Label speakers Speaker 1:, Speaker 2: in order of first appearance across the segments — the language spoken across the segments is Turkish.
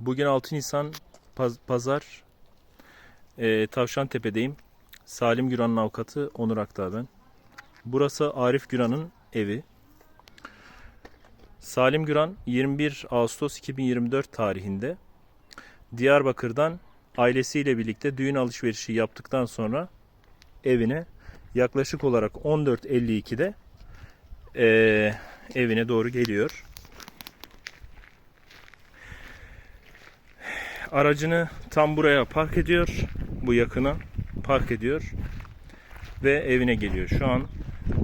Speaker 1: Bugün 6 Nisan paz- Pazar. Ee, Tavşantepe'deyim. Salim Güran'ın avukatı Onur Aktağ ben. Burası Arif Güran'ın evi. Salim Güran 21 Ağustos 2024 tarihinde Diyarbakır'dan ailesiyle birlikte düğün alışverişi yaptıktan sonra evine yaklaşık olarak 14.52'de ee, evine doğru geliyor. Aracını tam buraya park ediyor. Bu yakına park ediyor. Ve evine geliyor. Şu an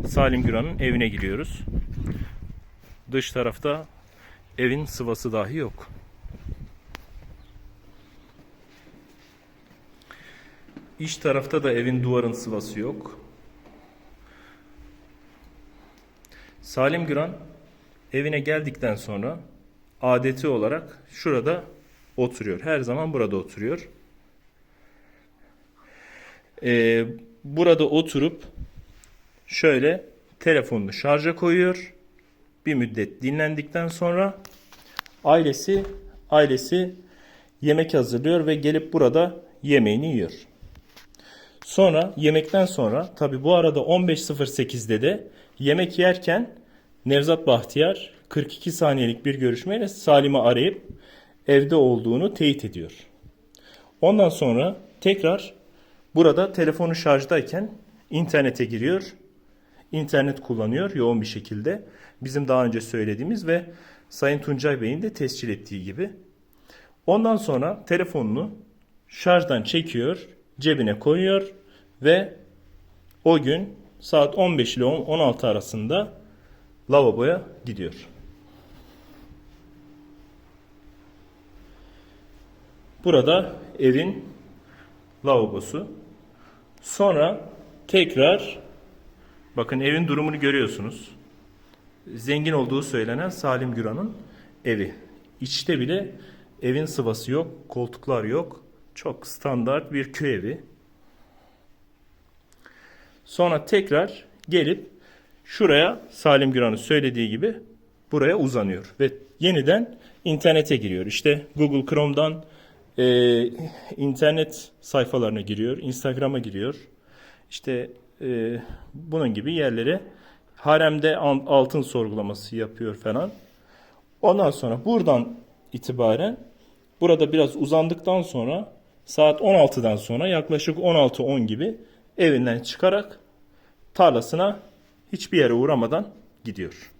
Speaker 1: Salim Güran'ın evine giriyoruz. Dış tarafta evin sıvası dahi yok. İç tarafta da evin duvarın sıvası yok. Salim Güran evine geldikten sonra adeti olarak şurada oturuyor. Her zaman burada oturuyor. Ee, burada oturup şöyle telefonunu şarja koyuyor. Bir müddet dinlendikten sonra ailesi ailesi yemek hazırlıyor ve gelip burada yemeğini yiyor. Sonra yemekten sonra tabi bu arada 15.08'de de yemek yerken Nevzat Bahtiyar 42 saniyelik bir görüşmeyle Salim'i arayıp evde olduğunu teyit ediyor. Ondan sonra tekrar burada telefonu şarjdayken internete giriyor. İnternet kullanıyor yoğun bir şekilde. Bizim daha önce söylediğimiz ve Sayın Tuncay Bey'in de tescil ettiği gibi. Ondan sonra telefonunu şarjdan çekiyor, cebine koyuyor ve o gün saat 15 ile 16 arasında lavaboya gidiyor. Burada evin lavabosu. Sonra tekrar bakın evin durumunu görüyorsunuz. Zengin olduğu söylenen Salim Güran'ın evi. İçte bile evin sıvası yok, koltuklar yok. Çok standart bir köy evi. Sonra tekrar gelip şuraya Salim Güran'ın söylediği gibi buraya uzanıyor ve yeniden internete giriyor. İşte Google Chrome'dan e, internet sayfalarına giriyor, Instagram'a giriyor. İşte e, bunun gibi yerlere haremde altın sorgulaması yapıyor falan. Ondan sonra buradan itibaren burada biraz uzandıktan sonra saat 16'dan sonra yaklaşık 16-10 gibi evinden çıkarak tarlasına hiçbir yere uğramadan gidiyor.